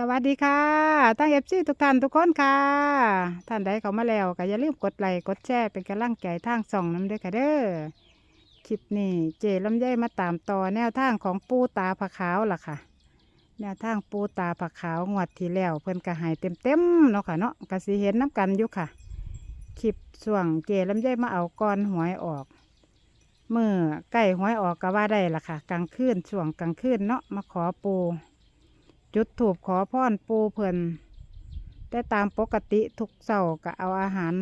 สวัสดีค่ะตั้งเอฟซีทุกท่านทุกคนค่ะ ท่านใดเข้ามาแล้วก็อย่าลืมกดไลค์กดแชร์เป็นกำลังใจทางส่องน้ำด้วยค่ะเด้อคลิปนี้เจลำไยมาตามต่อแนวทางของปูตาผาขาวล่ะค่ะ แนวทางปูตาผาขาวงวดที่แล้วเพิ่นก็ใหายเต็มเต็มๆเนาะค่ะเนาะก็สิเห็นน้ำกันอยู่ค่ะคลิปส่วงเจลำไยมาเอาก้อนหวยออกเมื่อใกล้หวยออกก็ว่าได้ล่ะค่ะ กลางคืนช่วงกลางคืนเนาะมาขอปู จุดถูกขอพรปูเพิ่นแต่ตามปกติทุกเสาร์ก็เอาอาหาร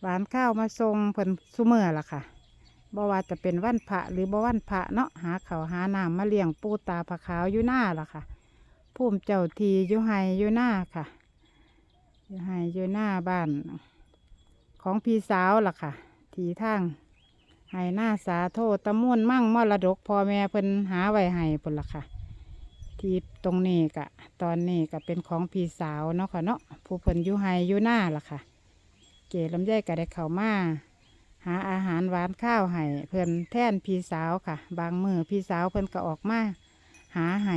หวานข้าวมาทรงเพิ่นซุเมื่อล่ะค่ะบ่ว่าจะเป็นวันพระหรือบ่วันพระเนาะหาเขาหาน้ำมาเลี้ยงปูตาผาขาวอยู่หน้าล่ะค่ะภูมิเจ้าทีอยู่ไฮอยู่หน้าค่ะอยู่ไฮอยู่หน้าบ้าน ของพี่สาวล่ะค่ะ ทีทางไฮหน้าสาโทตะมุ่นมั่งมรดกพ่อแม่เพิ่นหาไว้ให้พุ่นล่ะค่ะ ที่ตรงนี้กะ ตอนนี้ก็เป็นของพี่สาวเนาะค่ะเนาะผู้เพิ่นอยู่ไฮอยู่หน้าล่ะค่ะ เก๋ลำไยก็ได้เข้ามาหาอาหารหวานข้าวให้เพิ่นแท่นพี่สาวค่ะ บางมือพี่สาวเพิ่นก็ออกมาหาให้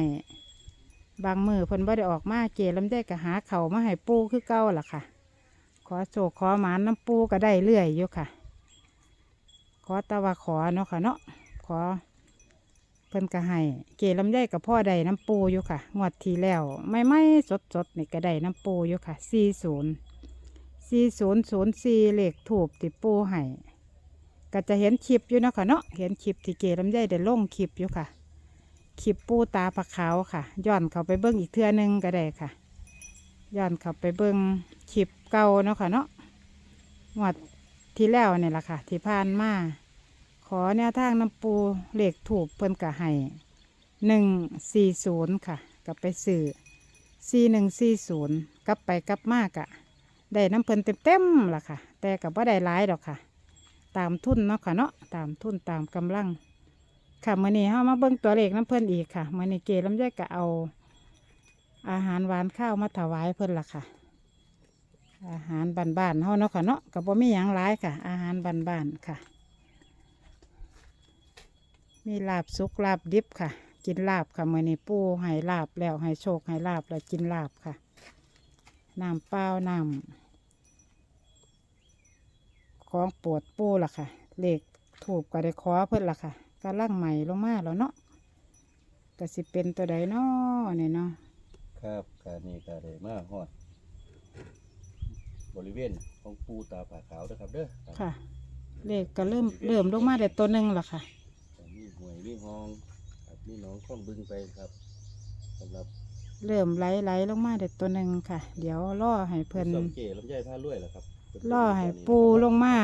บางมือเพิ่นบ่ได้ออกมาเก๋ลำไยก็หาเข่ามาให้ปูคือเก่าล่ะค่ะ ขอโศกขอหมานน้ำปูก็ได้เรื่อยอยู่ค่ะ ขอตะวาขอเนาะค่ะเนาะขอ เพิ่นก็ให้เกลำไยกับพ่อใดน้ำปูอยู่ค่ะ งวดทีแล้ว ไม่ไม่สดสดนี่ก็ได้น้ำปูอยู่ค่ะสี่ศูนย์สี่ศูนย์ศูนย์สี่เลขถูกติปูให้ก็จะเห็นคลิปอยู่เนาะค่ะเนาะเห็นคลิปที่เกลำไยได้ลงคลิปอยู่ค่ะคลิปปูตาปลาขาวค่ะ ย้อนเข้าไปเบิ้งอีกเทื่อหนึงก็ได้ค่ะ ย้อนเข้าไปเบิ้งคลิปเก่าเนาะค่ะเนาะงวดที่แล้วนี่แหละค่ะ ที่ผ่านมา อแนวทางน้ำปูเหลขถูกเพิ่นกะให้หนึ่งสี่ศูนย์ค่ะกลับไปสื่อสี่หนึ่งสี่ศูนย์กลับไปกลับมากะได้น้ำเพิ่นเต็มๆล่ะค่ะ แต่กับว่าได้หลายดอกค่ะ ตามทุนเนาะค่ะเนาะตามทุนตามกำลัง ค่ะเมื่อนี้เฮามาเบิ่งตัวเลขน้ำเพิ่นอีกค่ะเมื่อนี้เกลำไยกะเอา อาหารหวานข้าวมาถวายเพิ่นล่ะค่ะ อาหารบ้านๆเฮาเนาะค่ะเนาะกับบ่ามีหยังหลายค่ะ อาหารบ้านๆค่ะ มีลาบสุกลาบดิบค่ะ กินลาบค่ะมื่อนี้ปูให้ลาบแล้วให้โชคให้ลาบแล้วกินลาบค่ะน้ำเปล่าน้ำของปวดปูล่ะค่ะเลขถูกก็ได้ขอเพิ่นล่ะค่ะกำลังใหม่ลงมาแล้วเนาะก็สิเป็นตัวใดเนาะนี่เนาะครับการนี้ก็ได้มาฮอด บริเวณของปูตาผาขาวนะครับเด้อครับค่ะ เลขก็เริ่มเริ่มลงมาแต่ตัวหนึ่งล่ะค่ะก็ มีหวยมีห้องครับมีหน้องข้องบึงไปครับสำหรับเริ่มไหลไหลลงมาแต่ตัวหนึ่งค่ะ เดี๋ยวล่อให้เพิ่นสองเก๋ลำไยผ้ารวยแหละครับล่อให้ปูลงมา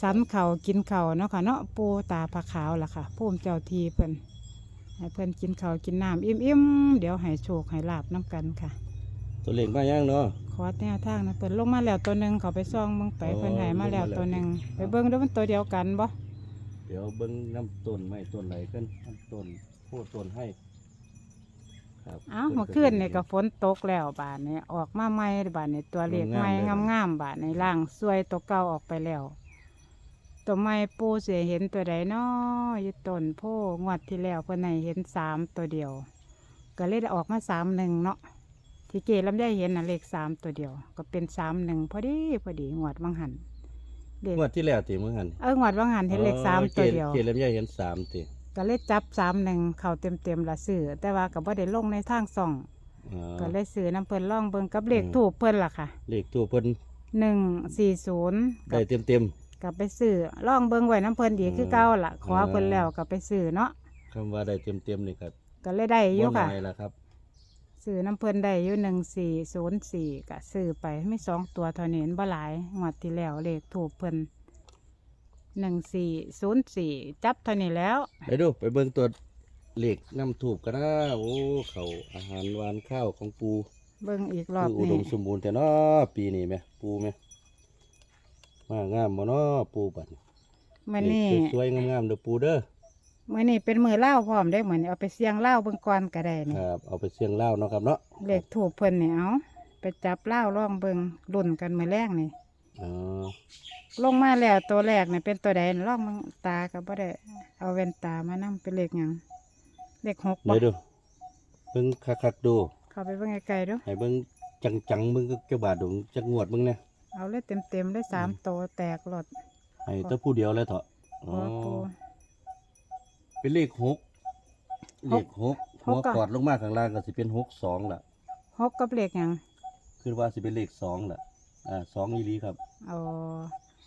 สันเขากินเขาเนาะค่ะเนาะปูตาผาขาวล่ะค่ะภูมิเจ้าทีเพิ่นให้เพิ่นกินเขาวกินน้ำอิ่มๆเดี๋ยวให้โชคให้ลาบน้ำกันค่ะ ตัวเล็กมาย่างเนาะขอแนวทางนะเพิ่นลงมาแล้วตัวหนึ่งเขาไปซ่องเบิ่งไปอ๋อเพิ่นให้มาแล้วลงมาแล้วตัวหนึ่งไปเบิ่งดูมันตัวเดียวกันบ่ เดี๋ยวเบิ้งน้ำต้นไม้ต้นไหนกันน้ำต้นโพดต้นให้ ครับเอ้าเมื่อคืนนี่ก็ฝนตกแล้วบาดนี้ออกมาใหม่บาดนี้ตัวเลขใหม่งามๆบาดนี้ล่างสวยตัวเก่าออกไปแล้ว ตัวใหม่ปูเสียเห็นตัวใดน้ออยู่ต้นโพงวดที่แล้วเพิ่นให้เห็นสามตัวเดียว ก็เลยได้ออกมาสามหนึ่งเนาะที่เกลำไยเห็นน่ะเลขสามตัวเดียว ก็เป็นสามหนึ่งพอดีพอดีงวดวังหัน เลขงวดที่แล้วตีมือหันเอองวดวังหันเห็นเลขสามตัวเดียวเก๋ลำไยเห็นสามตีก็เลยจับสามหนึ่งเข่าเต็มเต็มๆละซื้อแต่ว่าก็บ่ได้ลงในทางส่องอ๋อก็เลยซื้อน้ำเพิ่นล่องเบิ่งกับเลขอืมถูกเพิ่นล่ะค่ะเลขตัวเพิ่นหนึ่งสี่ศูนย์ได้เต็มเต็มกับไปซื้อล่องเบิ่งไว้น้ำเพิ่นอีกคืออืมเก่าล่ะขออ่าเพิ่นแล้วก็ไปซื้อเนาะๆคำว่าได้เต็มเต็มๆนี่ครับก็เลยได้อยู่ค่ะ ซื้อน้ำเพิ่นได้อยู่หนึ่งสี่ศูนย์สี่ก็ซื้อไปไม่สองตัวเท่านี้บ่หลายงวดที่แล้วเลขถูกเพิ่นหนึ่งสี่ศูนย์สี่จับเท่านี้แล้ว ไปดูไปเบิ่งตัวเหล็กน้ำถูกกันนะโอ้เขาอาหารหวานข้าวของปูเบิ่งอีกรอบคืออุดนี้มสมบูรณ์แต่เนาะปีนี้ไหมปูไหมมางามบ่เนาะปูบัดมื้อนี้เลขสวยๆงามๆเด้อปูเด้อ มื้อนี้เป็นมื้อเล่าวพร้อมได้เหมือนเอาไปเสี่ยงเล่าวเบิ่งก่อนก็ได้คนี่รับเอาไปเสี่ยงเล่าวเนาะครับเนาะเลขถูกเพิ่นนี่เอาไปจับเล่าวล่องเบิ่งรุ่นกันมื้อแรกนี่อ๋อลงมาแล้วตัวแรกนี่เป็นตัวใดล่องมึงตาก็บ่ได้เอาแว่นตามานํเป็นเลขหยังเลขหกบ่เดี๋ยวดูเบิ่งคักๆดูคเข้าไปเบิ่งไกลๆเดูให้เบิ่งจังๆมึงก็เจ้าบาทดงจักงวดมึงเนี่ยเอาเลยเต็มๆเลยสามโตวแตกหลดให้แตัวผู้เดียวเลยเถอะพอ๋ออปู เป็นเลขหกเลขหกหหักวก็กอดลงมาข้างล่างก็สิเป็นหกสองล่ะหกกับเลขหยังคือว่าสิเป็นเลขสองล่ะ อ่าสองอีหลีครับเอา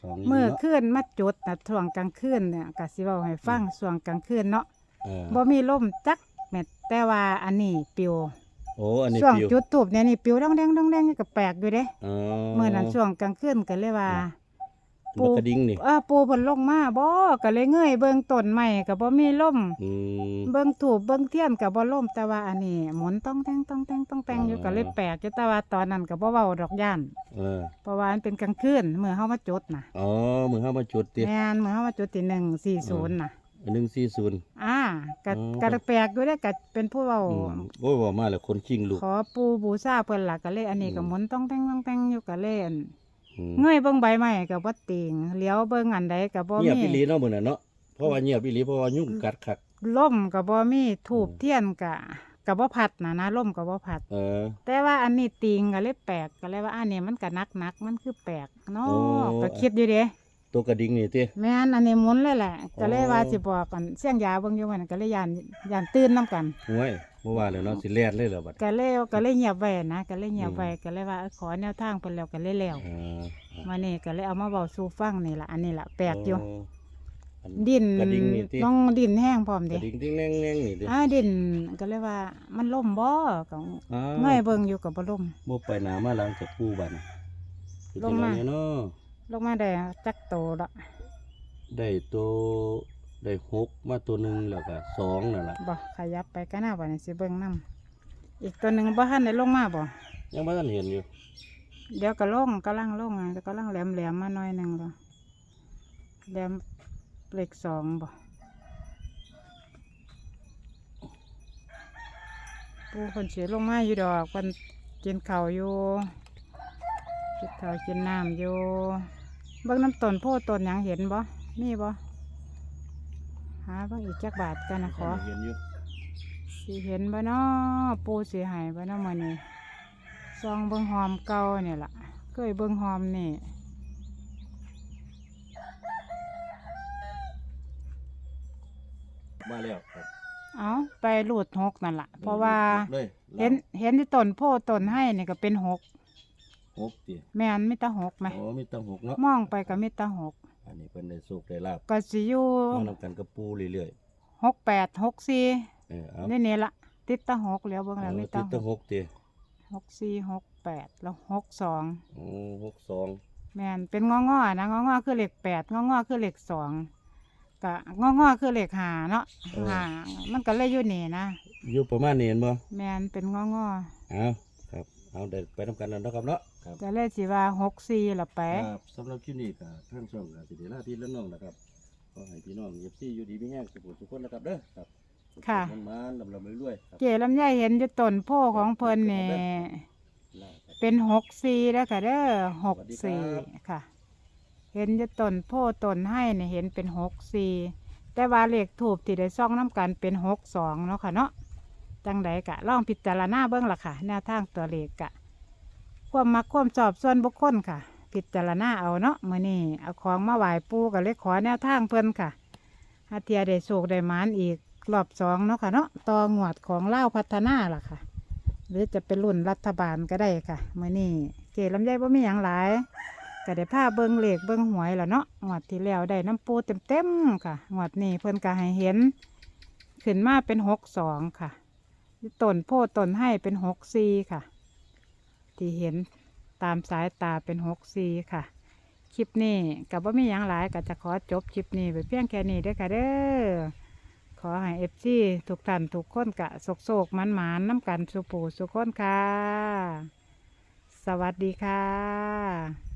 สองอีหลีเมื่อเนาะ คืนมาจุดนะช่วงกลางคืนเนี่ยก็สิเว้าให้ฟังช่วงกลางคืนเนาะเออบ่มีลมจักเม็ดแต่ว่าอันนี้ปิวโอ้อันนี้ช่วงปิวจุดตูบเนี่ยนี่ปิวดองแดงดองแดงก็แปลกอยู่เด้อ๋อเมื่อนั้นช่วงกลางคืนก็เลยว่า ปูบักกระดิ่งนี่เออปูเพิ่นลงมาบ่ก็เลยเงยเบิ่งต้นไม้ก็บ่มีลมอืม เบิ่งถูบเบิ่งเทียนก็บ่ลมแต่ว่าอันนี้หมุนต้องแตงต้องแตงต้องแตงอยู่อ๋อ ก็เลยแปลกอยู่แต่ว่าตอนนั้นก็บ่เว้าดอกย่านเออเพราะว่ามันเป็นกลางคืนเมื่อเฮามาจุดน่ะอ๋อมือเข้ามาจุดติแม่นเมื่อเฮามาจุดที่140น่ะ หนึ่งสี่ศูนย์ อ่าก็อ๋อ ก็แปลกอยู่เด้ก็เป็นผู้เว้า โอ้ยว่ามาแล้วคนชิงลูก ขอปูบูชาเพิ่นล่ะก็เลยอันนี้ก็อืม หมุนต้องแตงต้องแตงอยู่ก็เลยอั่น อืมเงยเบิ่งใบไม้ก็บ่ติงเลี้ยวเบิ่งอันใดก็บ่เงียบมีอีหลีเนาะมื้อนั้นเนาะเพราะว่าเงียบอีหลีเพราะว่ายุ่งกัดคัก ล่มก็บ่มีถูบอืม เทียนก็ก็บ่พัดนะนะล่มก็บ่พัด เออ แต่ว่าอันนี้ติงก็เลยแปลกก็เลยว่าอันนี้มันก็นักนักๆมันคือแปลกเนาะโอ้ ก็คิดอยู่เด้ ตัวกระดิ่งนี่ติแม่นอันนี้หมุนเลยแหละก็เลยว่าโอ้สิบอกกันเสียงยาเบิ่งอยู่มันก็เลยยานยานตื่นนํกันห่วยเมื่อวานแล้วเนาะสิแล่นเลยเหรอบัดก็เลยก็เลยเงียบไว้นะก็เลยเงียบอืมไว้ก็เลยว่าเออขอแนวทางเพิ่นแล้วก็เลยแล้วเออมานี่ก็เลยเอามาเว้าสู่ฟังนี่ล่ะอันนี้ล่ะแปลกอยู่โอันดินกระดิ่งนี่ติน้องดินแห้งพร้อมกเด้ระดิ่งดิ้งแน่งๆนี่ติอ่าดินก็เลยว่ามันล่มบ่ก็อ้าวเงยเบิ่งอยู่ก็บ่ล่มบ่ไปหนามาหลังจากปูบัดน่ะเป็นลจังงไดมาเนี่ยเนาะ ลงมาได้จักโตละได้ตัวได้หกมาตัวหนึงแล้วก็สองนั่นล่ะบ่ขยับไปก็น่าบ่นี่สิเบิ่งนํอีกตัวหนึงบ่ทันได้ลงมาบ่ยังบ่ทันเห็นอยู่ เดี๋ยวก็ลงกำลังลงอะเดี๋ยวกำลังแหลมๆมาหน่อยหนึงบ่แหลมเลขสองบ่ปูคนสิลงมาอยู่ดอกเพิ่นกินข้าวอยู่กินข้าวกินน้ำอยู่ เบิ่งน้ำต้นโพธิ์ต้นหยังเห็นบ่มีบ่หาเบิ่งอีกจักบาทกันนะขอ เห็นอยู่สิเห็นบ่เนาะปูสิใหายบ่เนาะมื้อนี้ซองเบิ่งหอมเก่านี่ล่ะเคยเบิ่งหอมนี่มาแล้วครับเอาไปรูดหกนั่นล่ะเพราะว่า เลยเห็นเห็นที่ต้นโพธิ์ต้นให้นี่ก็เป็นหก หกติแม่นมีแต่หกไหมโอ้มีตั้งหกเนาะมองไปก็มีแต่หกอันนี้เพิ่นได้สุกได้ลาบก็สิอยู่มานำกันกับปูเรื่อยหกแปดหกสี่ๆเออเอานี่นี่ล่ะติดแตะหกแล้วเบิ่งแล้วมีติแต่ดตั้งหหกกติหกสี่หกแปดแล้วหกสองโอ้หกสองแม่นเป็นงองอๆนะงองอๆคือเลขแปดงองอๆคือเลขสองกะงองอๆคือเลขหาเนาะหามันก็เลยอยู่นี่นะอยู่ประมาณนี้เห็นบ่แม่นเป็นงองอ เอาครับ เอาได้ไปทำกันแล้วเนาะครับเนาะครับๆก็เลยสิว่าหกสี่ละไป ครับสำหรับคลิปนี้ก็ทางช่องก็สิได้ลาพี่และน้องนะครับขอให้พี่น้อง FC อยู่ดีมีแรงสุขทุกคนนะครับเด้อครับค่ะ มันมาลำลำรวยๆครับเจลำไยเห็นอยู่ต้นโพของเพิ่นนี่ลาครับเป็นหกสี่แล้วค่ะเด้อหกสวัสดีสี่ครับ ค่ะ เห็นอยู่ต้นโพต้นให้นี่เห็นเป็นหกสี่แต่ว่าเลขถูกที่ได้ซ่องน้ำกันเป็นหกสองเนาะค่ะเนาะ จังใดกะลองพิจารณาเบื้องละค่ะ แนวทางตัวเลขกะ ความมักความชอบส่วนบุคคลค่ะ พิจารณาเอาเนาะมื้อนี้เอาของมาไหว้ปู่ก็เลยขอแนวทางเพิ่นค่ะหาเทียได้โศกได้มานอีกรอบสองเนาะค่ะเนาะต่องวดของเล่าพัฒนาล่ะค่ะ หรือจะเป็นรุ่นรัฐบาลก็ได้ค่ะมื้อนี้เจลำไยบ่มีหยังหลายก็ได้พาเบิ่งเหลขเบิ่งหวยแล้วเนาะงวดที่แล้วได้น้ำปูเต็มๆค่ะงวดนี้เพิ่นก็ให้เห็น ขึ้นมาเป็นหกสองค่ะ ต้นโพดต้นให้เป็นหกสีค่ะ ที่เห็นตามสายตาเป็นหกสีค่ะ คลิปนี้กับว่ามีอย่างหลายก็จะขอจบคลิปนี้ไปเพียงแค่นี้ด้อค่ะเด้อขอให้เอฟซีทุกท่านทุกคนกะโศกโศกมันหมานน้ำกันสุปูสุคนค่ะ สวัสดีค่ะ